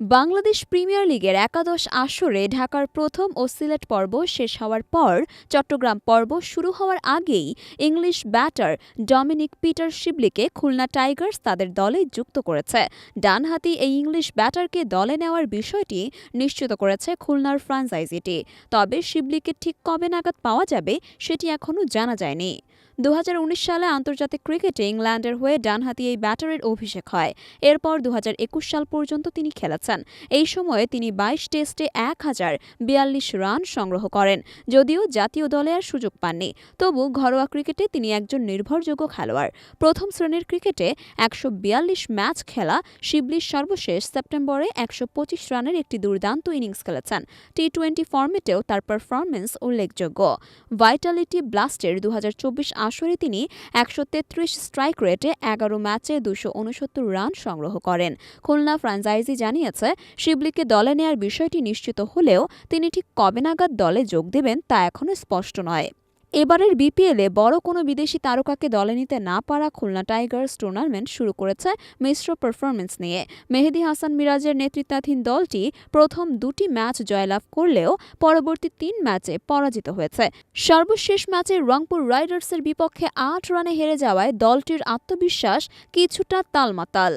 Bangladesh premier লিগের একাদশ আসরে ঢাকার প্রথম ও সিলেট পর্ব শেষ হওয়ার পর চট্টগ্রাম পর্ব শুরু হওয়ার আগেই ইংলিশ ব্যাটার ডমিনিক পিটার শিবলিকে খুলনা টাইগার্স তাদের দলে যুক্ত করেছে। ডানহাতি এই ইংলিশ ব্যাটারকে দলে নেওয়ার বিষয়টি নিশ্চিত করেছে খুলনার ফ্রাঞ্চাইজিটি। তবে শিবলিকে ঠিক কবে নাগাদ পাওয়া যাবে সেটি এখনও জানা যায়নি। দু হাজার উনিশ সালে আন্তর্জাতিক ক্রিকেটে ইংল্যান্ডের হয়ে ডানহাতি এই ব্যাটারের অভিষেক হয়। এরপর দু হাজার একুশ সাল পর্যন্ত তিনি খেলেছেন। এই সময়ে তিনি বাইশ টেস্টে এক হাজার বিয়াল্লিশ রান সংগ্রহ করেন, যদিও জাতীয় দলে আর সুযোগ পাননি। তবু ঘরোয়া ক্রিকেটে তিনি একজন নির্ভরযোগ্য খেলোয়াড়। প্রথম শ্রেণির ক্রিকেটে একশো বিয়াল্লিশ ম্যাচ খেলা শিবলির সর্বশেষ সেপ্টেম্বরে একশো পঁচিশ রানের একটি দুর্দান্ত ইনিংস খেলেছেন। টি টোয়েন্টি ফর্মেটেও তার পারফরমেন্স উল্লেখযোগ্য। ভাইটালিটি ব্লাস্টের দু হাজার চব্বিশ আসরে তিনি একশো তেত্রিশ স্ট্রাইক রেটে এগারো ম্যাচে দুশো রান সংগ্রহ করেন। খুলনা ফ্রাঞ্চাইজি জানিয়েছে, শিবলিকে দলে নেয়ার বিষয়টি নিশ্চিত হলেও তিনি ঠিক কবে নাগাদ দলে যোগ দেবেন তা এখনও স্পষ্ট নয়। এবারের বিপিএলে বড় কোনো বিদেশি তারকাকে দলে নিতে না পারা খুলনা টাইগার্স টুর্নামেন্ট শুরু করেছে মিশ্র পারফরমেন্স নিয়ে। মেহেদি হাসান মিরাজের নেতৃত্বাধীন দলটি প্রথম দুটি ম্যাচ জয়লাভ করলেও পরবর্তী তিন ম্যাচে পরাজিত হয়েছে। সর্বশেষ ম্যাচে রংপুর রাইডার্সের বিপক্ষে আট রানে হেরে যাওয়ায় দলটির আত্মবিশ্বাস কিছুটা তালমাতাল।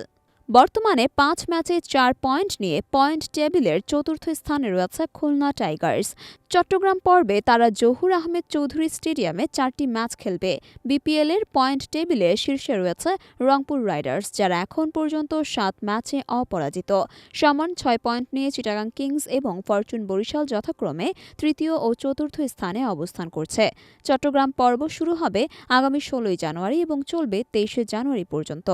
বর্তমানে পাঁচ ম্যাচে চার পয়েন্ট নিয়ে পয়েন্ট টেবিলের চতুর্থ স্থানে রয়েছে খুলনা টাইগার্স। চট্টগ্রাম পর্বে তারা জহুর আহমেদ চৌধুরী স্টেডিয়ামে চারটি ম্যাচ খেলবে। বিপিএল এর পয়েন্ট টেবিলে শীর্ষে রয়েছে রংপুর রাইডার্স, যারা এখন পর্যন্ত সাত ম্যাচে অপরাজিত। সমান ছয় পয়েন্ট নিয়ে চিটাগাং কিংস এবং ফরচুন বরিশাল যথাক্রমে তৃতীয় ও চতুর্থ স্থানে অবস্থান করছে। চট্টগ্রাম পর্ব শুরু হবে আগামী ষোলোই জানুয়ারি এবং চলবে তেইশে জানুয়ারি পর্যন্ত।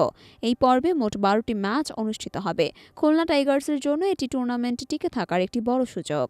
এই পর্বে মোট বারোটি ম্যাচ অনুষ্ঠিত হবে। খুলনা টাইগার্সের জন্য এটি টুর্নামেন্টে টিকে থাকার একটি বড় সুযোগ।